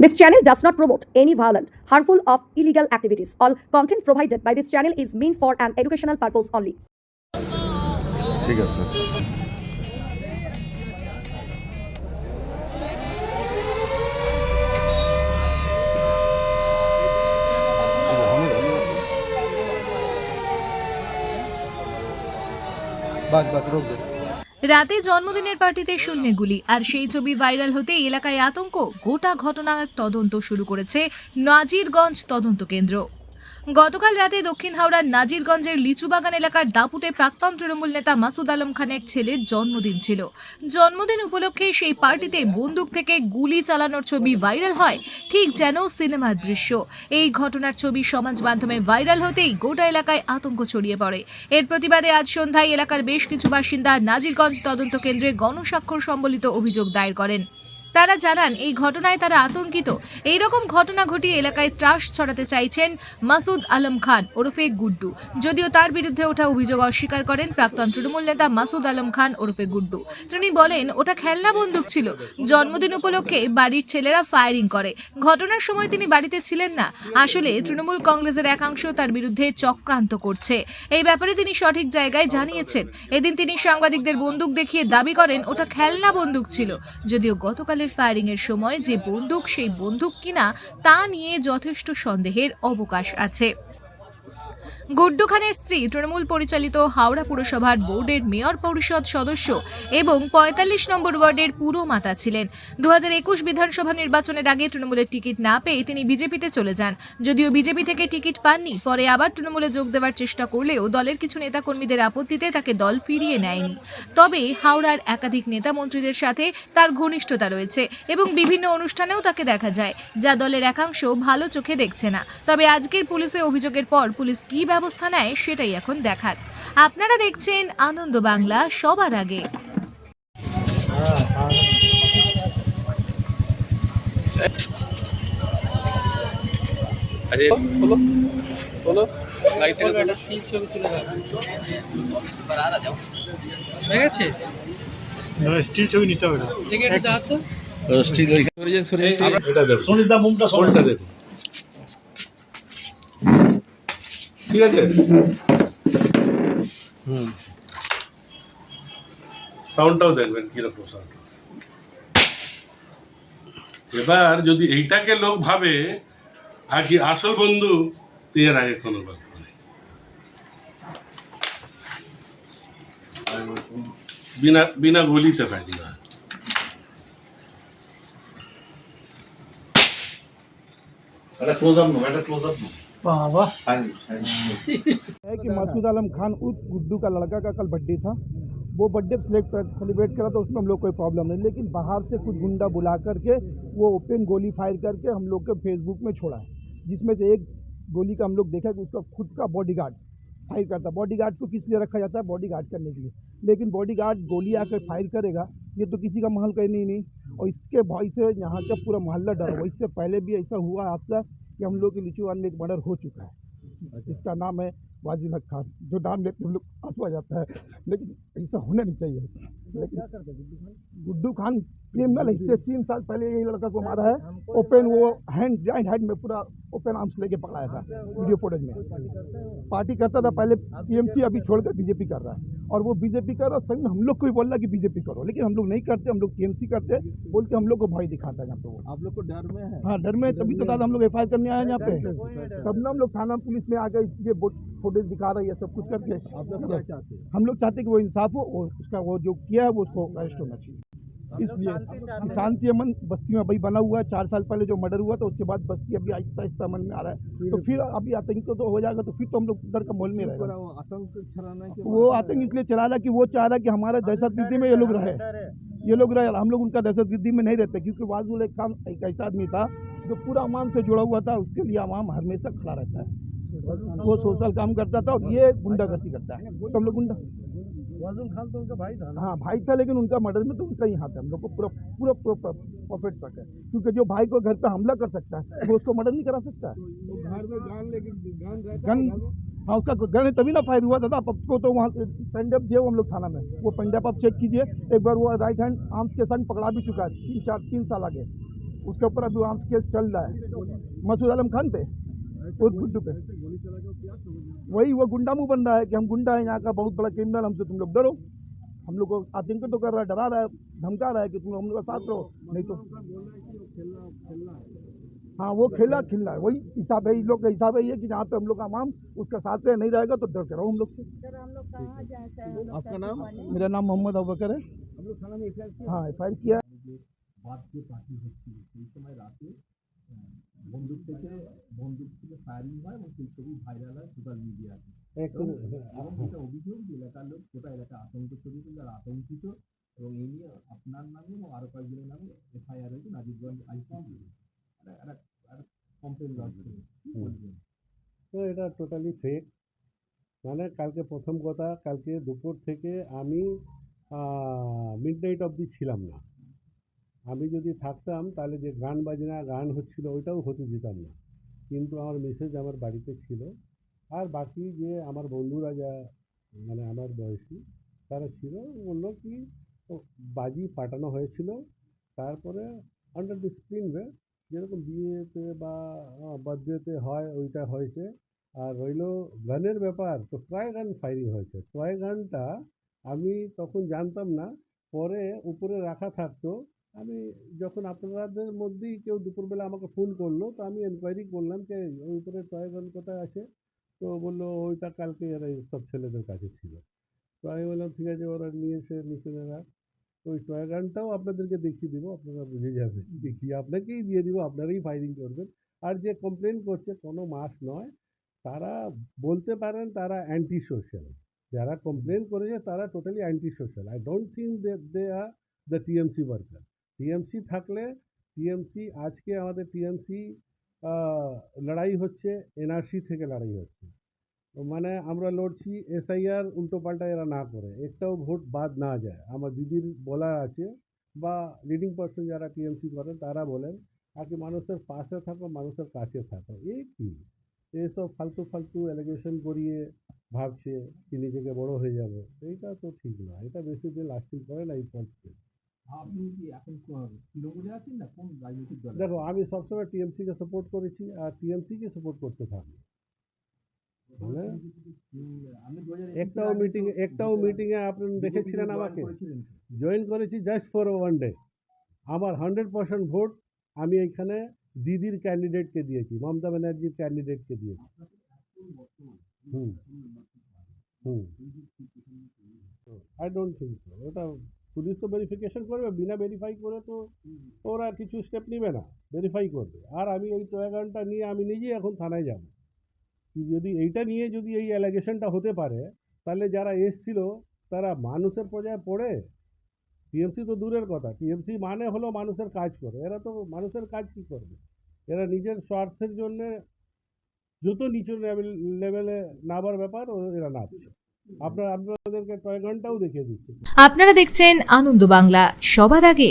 This channel does not promote any violent, harmful, or illegal activities. All content provided by this channel is meant for an educational purpose only. ঠিক আছে বাস বাস রোক দে রাতে জন্মদিনের পার্টিতে শূন্যে গুলি, আর সেই ছবি ভাইরাল হতে এলাকায় আতঙ্ক। গোটা ঘটনার তদন্ত শুরু করেছে নাজিরগঞ্জ তদন্ত কেন্দ্র। গতকাল রাতে দক্ষিণ হাওড়ার নাজিরগঞ্জের লিচুবাগান এলাকার দাপুটে প্রাক্তন তৃণমূল নেতা মাসুদ আলম খানের ছেলের জন্মদিন ছিল। জন্মদিন উপলক্ষে সেই পার্টিতে বন্দুক থেকে গুলি চালানোর ছবি ভাইরাল হয়, ঠিক যেন সিনেমার দৃশ্য। এই ঘটনার ছবি সমাজ মাধ্যমে ভাইরাল হতেই গোটা এলাকায় আতঙ্ক ছড়িয়ে পড়ে। এর প্রতিবাদে আজ সন্ধ্যায় এলাকার বেশ কিছু বাসিন্দা নাজিরগঞ্জ তদন্ত কেন্দ্রে গণস্বাক্ষর সম্বলিত অভিযোগ দায়ের করেন। তারা জানান, এই ঘটনায় তারা আতঙ্কিত। এই রকম ঘটনা ঘটিয়ে এলাকায় ত্রাস ছড়াতে চাইছেন মাসুদ আলম খান ওরফে গুড্ডু। যদিও তার বিরুদ্ধে ওঠা অভিযোগ অস্বীকার করেন প্রাক্তন তৃণমূল নেতা মাসুদ আলম খান ওরফে গুড্ডু। তিনি বলেন, ওটা খেলনা বন্দুক ছিল। জন্মদিন উপলক্ষে বাড়ির ছেলেরা ফায়ারিং করে। ঘটনার সময় তিনি বাড়িতে ছিলেন না। আসলে তৃণমূল কংগ্রেসের একাংশ তার বিরুদ্ধে চক্রান্ত করছে। এই ব্যাপারে তিনি সঠিক জায়গায় জানিয়েছেন। এদিন তিনি সাংবাদিকদের বন্দুক দেখিয়ে দাবি করেন, ওটা খেলনা বন্দুক ছিল। যদিও গতকালের ফায়ারিং এর সময় যে বন্দুক সেই বন্দুক কিনা তা নিয়ে যথেষ্ট সন্দেহের অবকাশ আছে। গুড্ডু খানের স্ত্রী তৃণমূল পরিচালিত হাওড়া পুরসভার বোর্ডের মেয়র পরিষদ সদস্য এবং পঁয়তাল্লিশ নম্বর ওয়ার্ডের পুরমাতা ছিলেন। দু হাজার একুশ বিধানসভা নির্বাচনের আগে তৃণমূলের টিকিট না পেয়ে তিনি বিজেপিতে চলে যান। যদিও বিজেপি থেকে টিকিট পাননি, পরে আবার তৃণমূলে যোগ দেওয়ার চেষ্টা করলেও দলের কিছু নেতাকর্মীদের আপত্তিতে তাকে দল ফিরিয়ে নেয়নি। তবে হাওড়ার একাধিক নেতা মন্ত্রীদের সাথে তার ঘনিষ্ঠতা রয়েছে এবং বিভিন্ন অনুষ্ঠানেও তাকে দেখা যায়, যা দলের একাংশ ভালো চোখে দেখছে না। তবে আজকের পুলিশে অভিযোগের পর পুলিশ কী ব্যবস্থা নেয় সেটাই এখন দেখার। আপনারা দেখছেন আনন্দ বাংলা সবার আগে। আরে বলো বলো লাইট একটা স্টিল ছবি তুলে দাও হয়ে গেছে স্টিল ছবি নিতে হবে দেখে দাও তো স্টিল এটা দেখো সুনিতা মুখটা ফোনটা দেখো। ঠিক আছে? সাউন্ডটাও দেখবেন কীরকম সাউন্ড এবার যদি এইটাকে লোক ভাবে আর কি আসল বন্ধু এর আগে কোনো গল্প নেই। বিনা বিনা গলিতে ফাইটিং হয় একটা ক্লোজ আপ নো এটা ক্লোজ আপ নো है कि मसूद आलम खान उस गुड्डू का लड़का का कल बर्थडे था? वो बर्थडे सेलिब्रेट करा तो उसमें हम लोग कोई प्रॉब्लम नहीं। लेकिन बाहर से कुछ गुंडा बुला करके वो ओपन गोली फायर करके हम लोग के फेसबुक में छोड़ा है। जिसमें से एक गोली का हम लोग देखा कि उसका खुद का बॉडीगार्ड फायर करता बॉडीगार्ड को किस लिए रखा जाता है? बॉडीगार्ड करने के लिए। लेकिन बॉडीगार्ड गोली आकर फायर करेगा ये तो किसी का महल कहीं नहीं नहीं। और इसके भय से यहाँ का पूरा मोहल्ला डरा हुआ। इससे पहले भी ऐसा हुआ हादसा कि हम लोग के लिचुआन में एक मर्डर हो चुका है। इसका नाम है वाजिल हक खान जो नाम लेते हम लोग आ जाता है। लेकिन ऐसा होना नहीं चाहिए। लेकिन गुड्डू खान क्रिमिनल इससे तीन साल पहले यही लड़का को मारा है। ओपन वो हैंड जॉइंट हैंड में पूरा ओपन आर्म्स लेके पकड़ाया था वीडियो फुटेज में। पार्टी करता था पहले टीएमसी अभी छोड़कर बीजेपी कर रहा है। और वो बीजेपी कर रहा है संग हम लोग को भी बोल रहा है कि बीजेपी करो लेकिन हम लोग नहीं करते हम लोग टीएमसी करते बोल के हम लोग को भय दिखाता है यहाँ पे वो। आप लोग को डर में है? हाँ डर में तभी तो दादा हम लोग एफआईआर करने आए हैं यहाँ पे। तब ना हम लोग थाना पुलिस में आ गए ये फुटेज दिखा रहा है सब कुछ करके। हम लोग चाहते कि वो इंसाफ हो और उसका वो जो किया है वो उसको अरेस्ट होना चाहिए। इसलिए शांति अमन बस्ती में अभी बना हुआ है चार साल पहले जो मर्डर हुआ था उसके बाद बस्ती अभी आहिस्ता आहिस्ता अमन में आ रहा है। तो फिर? अभी आतंक तो हो जाएगा तो फिर तो हम लोग डर का माहौल में रहेगा। वो आतंक वो आतंक इसलिए चला रहा कि वो चाह रहा कि हमारा दहशत गर्दी में ये लोग रहे। ये लोग रहे हम लोग उनका दहशत गर्दी में नहीं रहते क्योंकि वाजुल एक काम एक ऐसा आदमी था जो पूरा अवाम से जुड़ा हुआ था उसके लिए अवाम हमेशा खड़ा रहता है। वो सोशल काम करता था और ये गुंडागर्दी करता है। तो हम लोग गुंडा वाजुल खान तो उनका भाई था हाँ भाई था लेकिन उनका मर्डर में तो उनका ही हाथ है। हम लोग को पूरा पूरा पूरा परफेक्ट शक है। क्योंकि जो भाई को घर पे हमला कर सकता है वो उसको मर्डर नहीं करा सकता है। घर में गान लेके गन हाँ उसका गन है तभी ना फायर हुआ था ना पप को तो वहाँ पेंडेप दिए हम लोग थाना में। वो पेंडेप आप चेक कीजिए। एक बार वो राइट हैंड आर्म्स के संग पकड़ा भी चुका है तीन चार तीन साल आगे। उसके ऊपर अभी आर्म्स केस चल रहा है। मसूद आलम खान पे? उस गुड्डू पे। वही वो गुंडा मुँह बन रहा है कि हम गुंडा है यहाँ का बहुत बड़ा क्रिमिनल हमसे तुम लोग डरो। हम लोग को आतंक तो कर रहा है डरा रहा है धमका रहा है कि तुम हम लोग का साथ रहो नहीं तो हाँ वो खेला खिलना है। वही हिसाब है इन लोग का हिसाब है ये कि जहाँ पे हम लोग का माम उसका साथ रहे नहीं रहेगा तो डर के रहो हम लोग से। आपका नाम? मेरा नाम मोहम्मद अबकर है। हाँ एफ़ आई आर किया। बात की पार्टी होती है। इस समय रात में বন্দুক থেকে বন্দুক থেকে ফায়ারিং হয় এবং সেই ছবি ভাইরাল হয় সোশ্যাল মিডিয়াতে এবং যেটা অভিযোগ যে এলাকার লোক গোটা এলাকা আতঙ্ক ছড়িয়েছে যারা আতঙ্কিত। এবং এই নিয়ে আপনার নামে এবং আরও কয়েকজনের নামে এফআইআর হয়েছে নাজিরগঞ্জ আইসি কমপ্লেন লঞ্চ তো এটা টোটালি ফেক মানে কালকে প্রথম কথা কালকে দুপুর থেকে আমি মিড নাইট অবধি ছিলাম না। আমি যদি থাকতাম, তাহলে যে গান বাজনা, গান হচ্ছিল, ওইটাও হতে দিতাম না। কিন্তু আমার মেসেজ আমার বাড়িতে ছিল। আর বাকি যে আমার বন্ধুরা যা মানে আমার বয়সী, তারা ছিল, বলল কি বাজি ফাটানো হয়েছিল। তারপরে আন্ডার ডিসিপ্লিন ওয়ে যেরকম বিয়েতে বা বার্থডেতে হয়, ওইটা হয়েছে। আর রইল গানের ব্যাপার, তো টয় গান ফায়ারিং হয়েছে। টয় গানটা আমি তখন জানতাম না, পরে উপরে রাখা থাকতো আমি যখন আপনাদের মধ্যেই কেউ দুপুরবেলা আমাকে ফোন করল, তো আমি এনকোয়ারি করলাম যে ওই উপরে টয় গান কোথায় আছে? তো বলল ওইটা কালকে এরা সব ছেলেদের কাছে ছিল। তো আমি বললাম, ঠিক আছে, ওরা নিয়ে এসে নিচে ওই টয় গানটাও আপনাদেরকে দেখিয়ে দেবো, আপনারা বুঝে যাবেন দেখিয়ে আপনাকেই দিয়ে দিব, আপনারাই ফায়ারিং করবেন। আর যে কমপ্লেন করছে কোনো মাস নয়, তারা বলতে পারেন তারা অ্যান্টি সোশ্যাল যারা কমপ্লেন করেছে তারা totally anti social I don't think they are the TMC worker TMC থাকলে টিএমসি, আজকে আমাদের টিএমসি লড়াই হচ্ছে, এনআরসি থেকে লড়াই হচ্ছে। মানে আমরা লড়ছি, এসআইআর উল্টো পাল্টা এরা না করে। একটাও ভোট বাদ না যায়। আমার দিদির বলার আছে বা লিডিং পার্সন যারা টিএমসি করেন তারা বলেন আর কি মানুষের পাশে থাকো, মানুষের কাছে থাকো। এই কি? এসব ফালতু ফালতু অ্যালিগেশন করিয়ে ভাবছে, কি নিজেকে বড় হয়ে যাবে? এইটা তো ঠিক না এটা বেশি দিন লাস্টিং করে না এই পঞ্চকে আপনি কি এখন তৃণমূলে আছেন না কোন রাজনৈতিক দল দেখো আমি সবসময় টিএমসিকে সাপোর্ট করেছি আর টিএমসিকে সাপোর্ট করতে আমি একটাও মিটিং একটাও মিটিংয়ে আপনি দেখেছিলেন আমাকে? জয়েন করেছি জাস্ট ফর ওয়ান ডে আমার হান্ড্রেড পার্সেন্ট ভোট আমি এখানে দিদির ক্যান্ডিডেটকে দিয়েছি মমতা ব্যানার্জির ক্যান্ডিডেটকে দিয়েছি। হুম। Hmm I don't think so ওটা পুলিশ তো ভেরিফিকেশন করবে, বিনা ভেরিফাই করে তো ওরা কিছু স্টেপ নেবে না ভেরিফাই করবে। আর আমি এই টয়াগানটা নিয়ে আমি নিজেই এখন থানায় যাব। যদি এইটা নিয়ে যদি এই অ্যালিগেশনটা হতে পারে, তাহলে যারা এসছিল, তারা মানুষের পর্যায়ে পড়ে। টিএমসি তো দূরের কথা টিএমসি মানে হলো মানুষের কাজ করে। এরা তো মানুষের কাজ কি করবে? এরা নিজের স্বার্থের জন্যে যত নিচু লেভেলে নামার ব্যাপার, ও- এরা নামছে। আপনার আপনাদেরকে টয় গানটাও দেখিয়ে দিচ্ছি। আপনারা দেখছেন আনন্দ বাংলা। সবার আগে